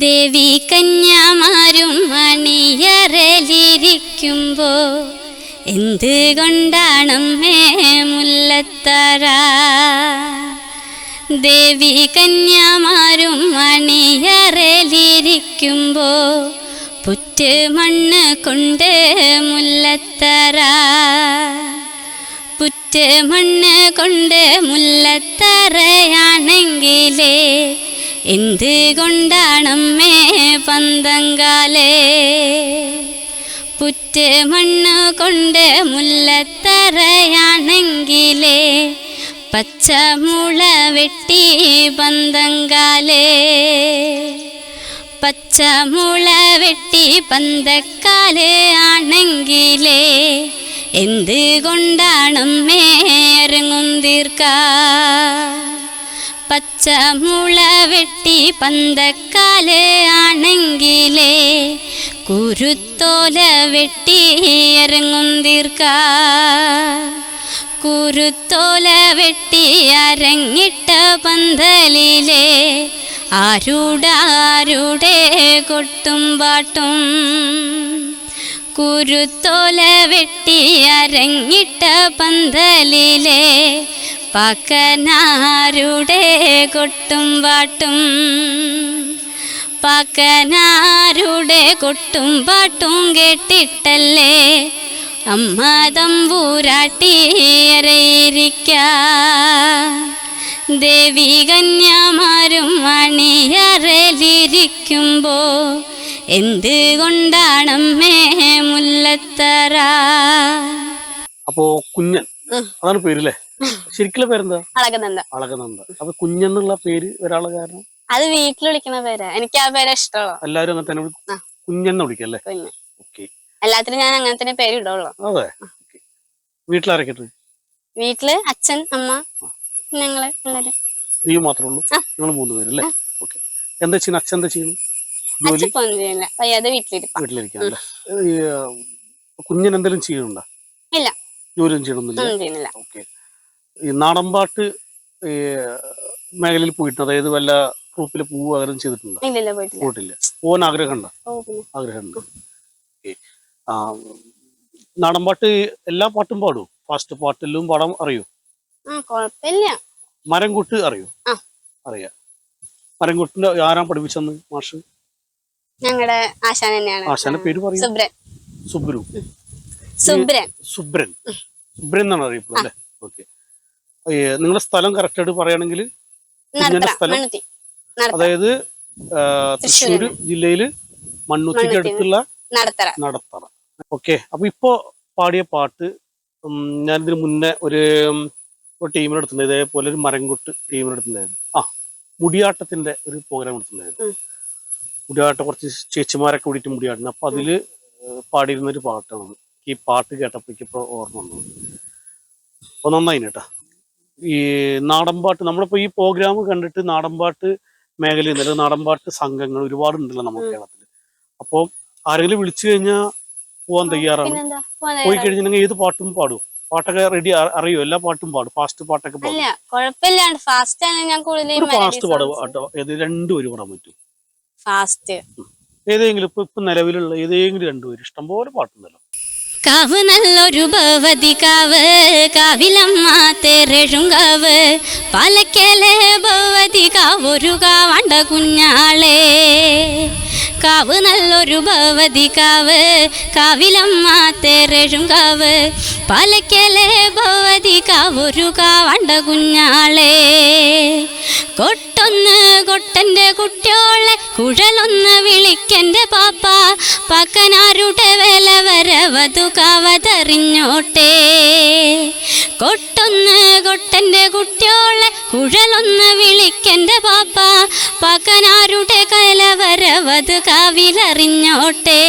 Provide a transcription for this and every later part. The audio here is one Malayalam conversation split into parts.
ദേവി കന്യാമാരും മണിയറലിരിക്കുമ്പോ എന്ത് കൊണ്ടാണമ്മേ മുല്ലത്തറ? ദേവി കന്യാമാരും മണിയറലിരിക്കുമ്പോ പുറ്റ് മണ്ണ് കൊണ്ട് മുല്ലത്തറ? പുറ്റ് മണ്ണ് കൊണ്ട് മുല്ലത്തറയാണെങ്കിലേ എന്ത് കൊണ്ടാണമ്മേ പന്തങ്കാലേ? പുറ്റ് മണ്ണ് കൊണ്ട് മുല്ലത്തറയാണെങ്കിലേ പച്ചമുള വെട്ടി പന്തങ്കാലേ. പച്ചമുള വെട്ടി പന്തക്കാൽ ആണെങ്കിലേ എന്ത് കൊണ്ടാണമ്മേ അരങ്ങും തീർക്ക? പച്ചമുള വെട്ടി പന്തക്കാൽ ആണെങ്കിലേ കുരുത്തോല വെട്ടി ഇറങ്ങും തീർക്ക. കുരുത്തോല വെട്ടി അരങ്ങിട്ട പന്തലിലേ ആരുടാരുടെ കൊട്ടും പാട്ടും. കുരുത്തോല വെട്ടി അരങ്ങിട്ട പന്തലിലെ പക്കനാരുടെ കൊട്ടും പാട്ടും പക്കനാരുടെ കൊട്ടും പാട്ടും കേട്ടിട്ടല്ലേ അമ്മ തമ്പൂരാട്ടി അരയിരിക്ക. ദേവി കന്യാമാരും മണിയറലിരിക്കുമ്പോ എന്ത് കൊണ്ടാണമ്മേ മുല്ലത്തറ? അപ്പോ കുഞ്ഞൻ അതാണ് പേരല്ലേ? ശരിക്കുള്ള പേരെന്താ? അളകനന്ദ. അളകനന്ദ. അപ്പൊ കുഞ്ഞെന്നുള്ള പേര് ഒരാളെ കാരണം? അത് വീട്ടിൽ വിളിക്കുന്ന പേരാ. എനിക്ക് ആ പേര് ഇഷ്ടമുള്ളൂ എല്ലാരും അങ്ങനെ തന്നെ വിളി-. കുഞ്ഞെന്ന് വിളിക്കല്ലേ കുഞ്ഞ്. ഓക്കെ. എല്ലാത്തിനും ഞാൻ അങ്ങനെ തന്നെ പേര് ഇടുള്ളൂ. അതെ. ഓക്കെ. വീട്ടിലാരൊക്കെ ഉണ്ട് വീട്ടിൽ അച്ഛൻ അമ്മ ഞങ്ങൾ എല്ലാരും. നീ മാത്രമേ ഉള്ളൂ? ആ. നിങ്ങൾ മൂന്ന് പേരല്ലേ ഓക്കെ. എന്താ ചെയ്യുന്നത് അച്ഛൻ എന്താ ചെയ്യുന്നു? ജോലി? അച്ഛൻ ചെയ്യില്ല വയ്യാതെ വീട്ടിലിരിപ്പ. കുഞ്ഞൻ എന്തെങ്കിലും ചെയ്യുന്നുണ്ടോ? ഇല്ല. ജോലിയൊന്നും ചെയ്യണമെന്നില്ല ഓക്കെ. ഈ നാടൻപാട്ട് ഈ മേഖലയിൽ പോയിട്ട് അതായത് വല്ല ഗ്രൂപ്പിൽ പോവുക ചെയ്തിട്ടുണ്ട്? പോയിട്ടില്ല. പോകാൻ ആഗ്രഹമുണ്ട്? ആഗ്രഹമുണ്ട്. ആ നാടൻപാട്ട് എല്ലാ പാട്ടും പാടും ഫാസ്റ്റ് പാട്ടിലും പാടാൻ അറിയോ? ആ കൊട്ട് മരംകൊട്ട് അറിയോ. അറിയാം. മരംകൊട്ടിന്റെ ആരാ പഠിപ്പിച്ചെന്ന് മാഷ്? ഞങ്ങളുടെ ആശാൻ തന്നെയാണ്. ആശാന്റെ പേര് പറയൂ. സുബ്രു. സുബ്രൻ. സുബ്രൻ. സുബ്രൻ എന്നാണ് അറിയപ്പെടുന്നത് അല്ലേ? ഓക്കെ. നിങ്ങളുടെ സ്ഥലം കറക്റ്റ് ആയിട്ട് പറയുകയാണെങ്കിൽ സ്ഥലം? അതായത് തൃശ്ശൂർ ജില്ലയിൽ മണ്ണുത്തിക്ക് അടുത്തുള്ള നടത്തറ. ഓക്കെ അപ്പൊ ഇപ്പോ പാടിയ പാട്ട് ഞാൻ ഞാനിതിന് മുന്നേ ഒരു ടീമിനടുത്തുണ്ട് ഇതേപോലെ ഒരു മരംകൊട്ട് ടീമിനടുത്തുണ്ടായിരുന്നു ആ മുടിയാട്ടത്തിന്റെ ഒരു പ്രോഗ്രാം എടുത്തിട്ടുണ്ടായിരുന്നു. മുടിയാട്ടം കുറച്ച് ചേച്ചിമാരൊക്കെ കൂടിയിട്ട് മുടിയാട്ടുന്നു അപ്പൊ അതിൽ പാടിയിരുന്ന ഒരു പാട്ടാണ് ഈ പാട്ട് കേട്ടപ്പോൾ ഇപ്പോൾ ഓർമ്മ വന്നു. അപ്പോൾ നന്നായി കേട്ടോ ഈ നാടൻപാട്ട് നമ്മളിപ്പോൾ ഈ പ്രോഗ്രാം കണ്ടിട്ട് നാടൻപാട്ട് മേഖലയിൽ നിന്ന് നാടൻപാട്ട് സംഘങ്ങൾ ഒരുപാടുണ്ടല്ലോ നമ്മുടെ കേരളത്തിൽ അപ്പോൾ ആരെങ്കിലും വിളിച്ചു കഴിഞ്ഞാൽ പോവാൻ തയ്യാറാണ്. പോയി കഴിഞ്ഞിട്ടുണ്ടെങ്കിൽ ഏത് പാട്ടും പാടും. പാട്ടൊക്കെ റെഡി അറിയോ? എല്ലാ പാട്ടും പാടും. ഫാസ്റ്റ് പാട്ടൊക്കെ പാടും. ഫാസ്റ്റ് ഫാസ്റ്റ് പാടും. ഏത് രണ്ടുപേരും പാടാൻ പറ്റും. ഫാസ്റ്റ് ഏതെങ്കിലും ഇപ്പൊ ഇപ്പൊ നിലവിലുള്ള ഏതെങ്കിലും രണ്ടുപേരും ഇഷ്ടംപോലെ പാട്ടുണ്ടല്ലോ. കാവ് നല്ലൊരു ഭവതി കാവ് കാവിലമ്മ തെരഴുങ്കാവ് പാലക്കേലെ ഭവതി കാവൊരു കാവണ്ട കുഞ്ഞാളെ. കാവ് നല്ലൊരു ഭവതി കാവ് കാവിലമ്മ തെരഴുങ്കാവ് പാലക്കലെ ഭവതി കാവൊരു കാവണ്ട കുഞ്ഞാളെ. കൊട്ടൊന്ന് കൊട്ടന്റെ കുട്ടിയോളെ കുഴലൊന്ന് വിളിക്കന്റെ പാപ്പ. പക്കനാരുടെ വില വരവതു കവതറിഞ്ഞോട്ടെ. കൊട്ടൊന്ന് കൊട്ടന്റെ കുട്ടിയോളെ കുഴലൊന്ന് വിളിക്കെന്റെ പാപ്പ. പകനാരുടെ കലവരവത് കാവിലറിഞ്ഞോട്ടെ.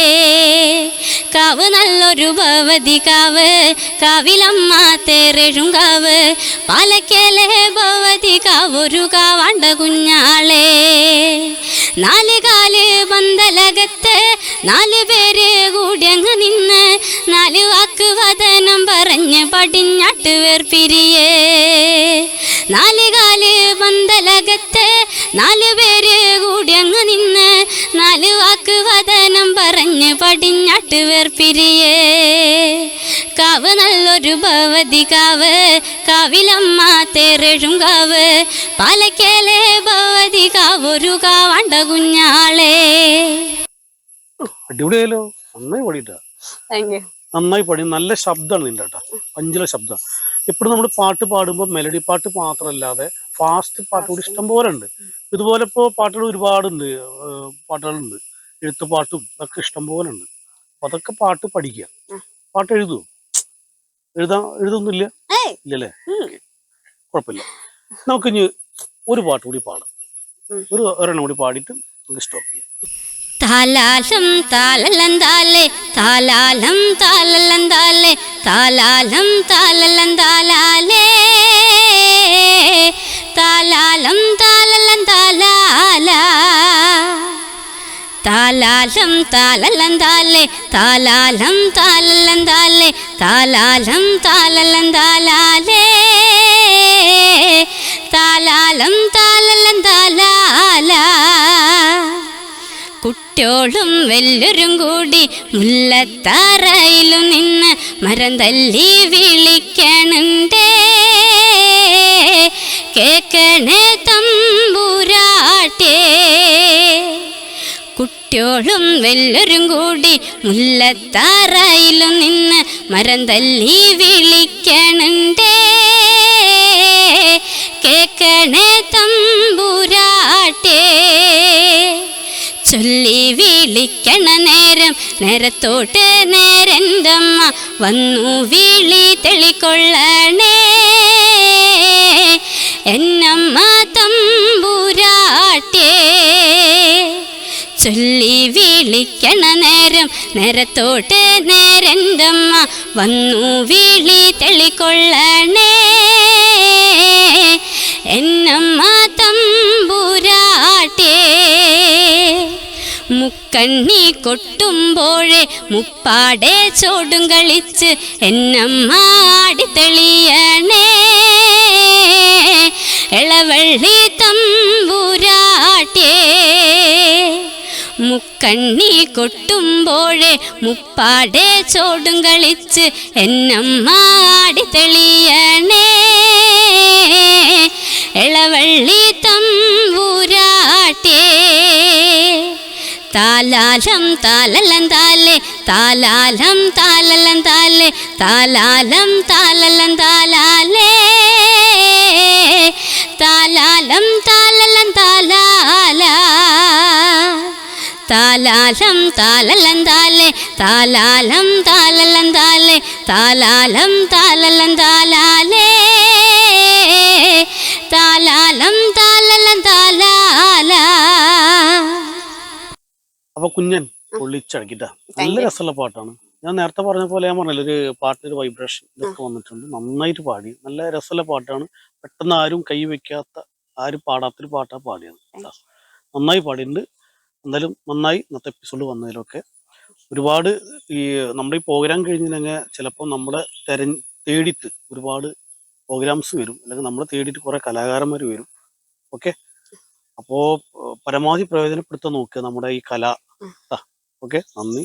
കാവ് നല്ലൊരു ഭവതി കാവ് കാവിലമ്മ തേരഴും കാവ്. പാലക്കേലെ ഭവതി കാവൊരു കാവാണ്ട കുഞ്ഞാളെ. നാല് കാൽ പന്തലകത്ത് നാല് പേര് കൂടിയങ്ങ് നിന്ന് നാല് വാക്ക് വതനം പറഞ്ഞ് പടിഞ്ഞാട്ട് വേർപിരിയേ. നാല് കാൽ പന്തലകത്ത് നാല് പേര് കൂടി അങ്ങ് നിന്ന് നാല് വാക്ക് വതനം പറഞ്ഞ് പടിഞ്ഞാട്ട് വേർപിരിയേ. കാവ് നല്ലൊരു ഭവതി കാവ് കാവിലമ്മ തേരഴും കാവ്. പാലക്കേലെ ഭവതി കാവൊരു കാവാണ്ട കുഞ്ഞാളെ അടിപൊളിയായാലോ? നന്നായി പാടിയിട്ടാ. താങ്ക് യു നന്നായി പാടി. നല്ല ശബ്ദമാണ് നിന്റെ കേട്ടോ. പഞ്ചില ശബ്ദം. ഇപ്പോഴും നമ്മൾ പാട്ട് പാടുമ്പോൾ മെലഡി പാട്ട് മാത്രമല്ലാതെ ഫാസ്റ്റ് പാട്ടുകൂടി ഇഷ്ടം പോലെ ഉണ്ട്. ഇതുപോലെ ഇപ്പോൾ പാട്ടുകൾ ഒരുപാടുണ്ട്. പാട്ടുകളുണ്ട്. എഴുത്തുപാട്ടും ഒക്കെ ഇഷ്ടം പോലെ ഉണ്ട്. അപ്പൊ അതൊക്കെ പാട്ട് പഠിക്കുക. പാട്ട് എഴുതുമോ എഴുതാ എഴുതൊന്നുമില്ല. ഇല്ലല്ലേ. കുഴപ്പമില്ല. നമുക്കിനി ഒരു പാട്ട് കൂടി പാടാം. ഒരു ഒരെണ്ണം കൂടി പാടിയിട്ട് നമുക്ക് സ്റ്റോപ്പ് ചെയ്യാം. താലാലം താലലന്താലേ താലാലം താലലന്താലേ താലാലം താലലന്താലേ താലാലം താലലന്താലാല താലാലം താലലന്താലേ താലാലം താലലന്താലേ താലാലം താലലന്താലേ താലാലം താലലന്താലാല കുട്ടിയോളും വെല്ലൊരും കൂടി മുല്ലത്താറയിലും നിന്ന് മരം തല്ലി വിളിക്കണുണ്ടേ. കേക്കണേ തമ്പുരാട്ടേ. കുട്ടിയോളും വെല്ലൊരും കൂടി മുല്ലത്താറയിലും നിന്ന് മരം തല്ലി വിളിക്കണുണ്ടേ. നേരത്തോട്ട് നേരന്തമ്മ വന്നു വിളി തെളിക്കൊള്ളണേ. എന്നമ്മ തമ്പുരാട്ടേ ചൊല്ലി വിളിക്കണ നേരം നേരത്തോട്ട് നേരന്തമ്മ വന്നു വിളി തെളിക്കൊള്ളണേ. എന്നമ്മ മുക്കണ്ണി കൊട്ടുമ്പോഴേ മുപ്പാടെ ചോടും കളിച്ച് എന്നമ്മ തെളിയണേ. ഇളവള്ളി തമ്പുരാട്ടേ മുക്കണ്ണി കൊട്ടുമ്പോഴേ മുപ്പാടെ ചോടും കളിച്ച് എന്നമ്മ തെളിയണേ. ഇളവള്ളി തമ്പൂരാട്ടേ താലാലം താലലം താലേ താലാലം താലലം താലേ താലാലം താലലം താലാലേ താലാലം താലലം താലാല താലാലം താലലം താലേ താലാലം താലലം താലേ താലാലം താലലം താലാലേ അപ്പൊ കുഞ്ഞൻ പൊള്ളിച്ചടക്കിട്ട. നല്ല. രസമുള്ള പാട്ടാണ്. ഞാൻ നേരത്തെ പറഞ്ഞ പോലെ ഞാൻ പറഞ്ഞില്ല ഒരു പാട്ടിന് വൈബ്രേഷൻ ഇതൊക്കെ വന്നിട്ടുണ്ട്. നന്നായിട്ട് പാടി. നല്ല രസമുള്ള പാട്ടാണ്. പെട്ടെന്ന് ആരും കൈ വെക്കാത്ത ആരും പാടാത്തൊരു പാട്ടാ പാടിയത്. നന്നായി പാടിയിട്ടുണ്ട്. എന്തായാലും നന്നായി ഇന്നത്തെ എപ്പിസോഡ് വന്നതിലൊക്കെ. ഒരുപാട് ഈ നമ്മുടെ ഈ പ്രോഗ്രാം കഴിഞ്ഞില്ലെങ്കിൽ ചിലപ്പോൾ നമ്മളെ തെരഞ്ഞ് തേടിയിട്ട് ഒരുപാട് പ്രോഗ്രാംസ് വരും. അല്ലെങ്കിൽ നമ്മളെ തേടിയിട്ട് കുറെ കലാകാരന്മാർ വരും. ഓക്കെ? അപ്പോൾ പരമാവധി പ്രയോജനപ്പെടുത്താൻ നോക്കുക നമ്മുടെ ഈ കല ഓക്കെ. നന്ദി.